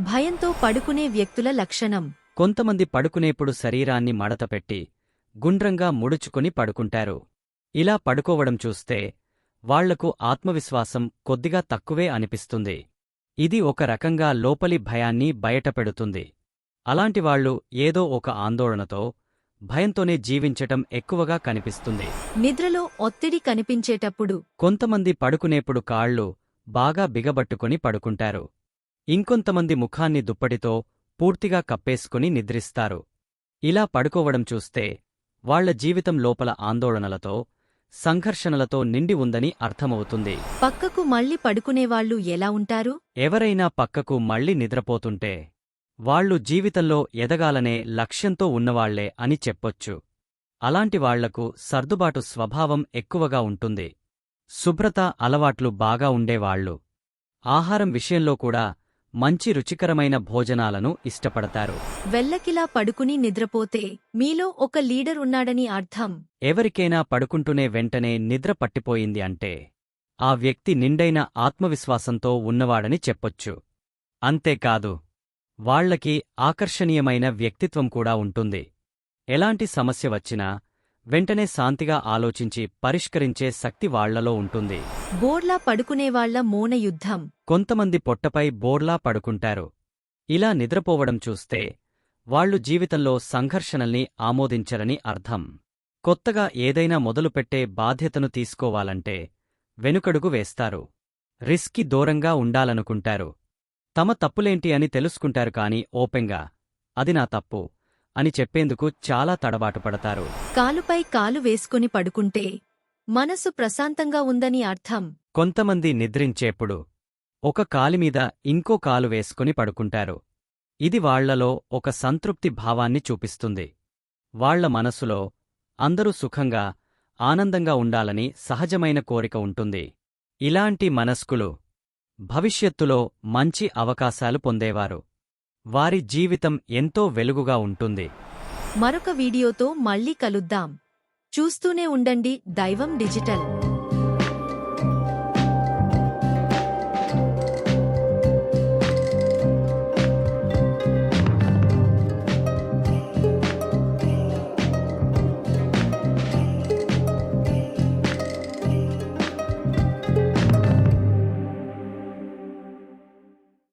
భయంతో పడుకునే వ్యక్తుల లక్షణం. కొంతమంది పడుకునేప్పుడు శరీరాన్ని మడతపెట్టి గుండ్రంగా ముడుచుకుని పడుకుంటారు. ఇలా పడుకోవడం చూస్తే వాళ్ళకు ఆత్మవిశ్వాసం కొద్దిగా తక్కువే అనిపిస్తుంది. ఇది ఒక రకంగా లోపలి భయాన్ని బయటపెడుతుంది. అలాంటివాళ్ళు ఏదో ఒక ఆందోళనతో భయంతోనే జీవించటం ఎక్కువగా కనిపిస్తుంది. నిద్రలో ఒత్తిడి కనిపించేటప్పుడు. కొంతమంది పడుకునేప్పుడు కాళ్ళు బాగా బిగబట్టుకుని పడుకుంటారు. ఇంకొంతమంది ముఖాన్ని దుప్పటితో పూర్తిగా కప్పేసుకుని నిద్రిస్తారు. ఇలా పడుకోవడం చూస్తే వాళ్ళ జీవితం లోపల ఆందోళనలతో సంఘర్షణలతో నిండి ఉందని అర్థమవుతుంది. పక్కకు మళ్ళీ పడుకునేవాళ్ళు ఎలా ఉంటారు? ఎవరైనా పక్కకు మళ్ళీ నిద్రపోతుంటే వాళ్ళు జీవితంలో ఎదగాలనే లక్ష్యంతో ఉన్నవాళ్ళే అని చెప్పొచ్చు. అలాంటి వాళ్ళకు సర్దుబాటు స్వభావం ఎక్కువగా ఉంటుంది. శుభ్రత అలవాట్లు బాగా ఉండేవాళ్ళు ఆహారం విషయంలో కూడా మంచి రుచికరమైన భోజనాలను ఇష్టపడతారు. వెల్లకిలా పడుకుని నిద్రపోతే మీలో ఒక లీడర్ ఉన్నాడని అర్థం. ఎవరికైనా పడుకుంటూనే వెంటనే నిద్ర పట్టిపోయింది అంటే ఆ వ్యక్తి నిండైన ఆత్మవిశ్వాసంతో ఉన్నవాడని చెప్పొచ్చు. అంతేకాదు వాళ్ళకి ఆకర్షణీయమైన వ్యక్తిత్వం కూడా ఉంటుంది. ఎలాంటి సమస్య వచ్చినా వెంటనే శాంతిగా ఆలోచించి పరిష్కరించే శక్తి వాళ్ళలో ఉంటుంది. బోర్లా పడుకునేవాళ్ళ మోన యుద్ధం. కొంతమంది పొట్టపై బోర్లా పడుకుంటారు. ఇలా నిద్రపోవడం చూస్తే వాళ్ళు జీవితంలో సంఘర్షణల్ని ఆమోదించరని అర్థం. కొత్తగా ఏదైనా మొదలుపెట్టే బాధ్యతను తీసుకోవాలంటే వెనుకడుగు వేస్తారు. రిస్కి దూరంగా ఉండాలనుకుంటారు. తమ తప్పులేంటి అని తెలుసుకుంటారు కాని ఓపెంగా అది నా తప్పు. అని చెప్పేందుకు చాలా తడబాటు పడతారు. కాలుపై కాలు వేసుకుని పడుకుంటే మనసు ప్రశాంతంగా ఉందని అర్థం. కొంతమంది నిద్రించేప్పుడు ఒక కాలిమీద ఇంకో కాలు వేసుకుని పడుకుంటారు. ఇది వాళ్ళలో ఒక సంతృప్తి భావాన్ని చూపిస్తుంది. వాళ్ళ మనసులో అందరూ సుఖంగా ఆనందంగా ఉండాలని సహజమైన కోరిక ఉంటుంది. ఇలాంటి మనస్కులు భవిష్యత్తులో మంచి అవకాశాలు పొందేవారు. వారి జీవితం ఎంతో వెలుగుగా ఉంటుంది. మరొక వీడియోతో మళ్ళీ కలుద్దాం. చూస్తూనే ఉండండి దైవం డిజిటల్.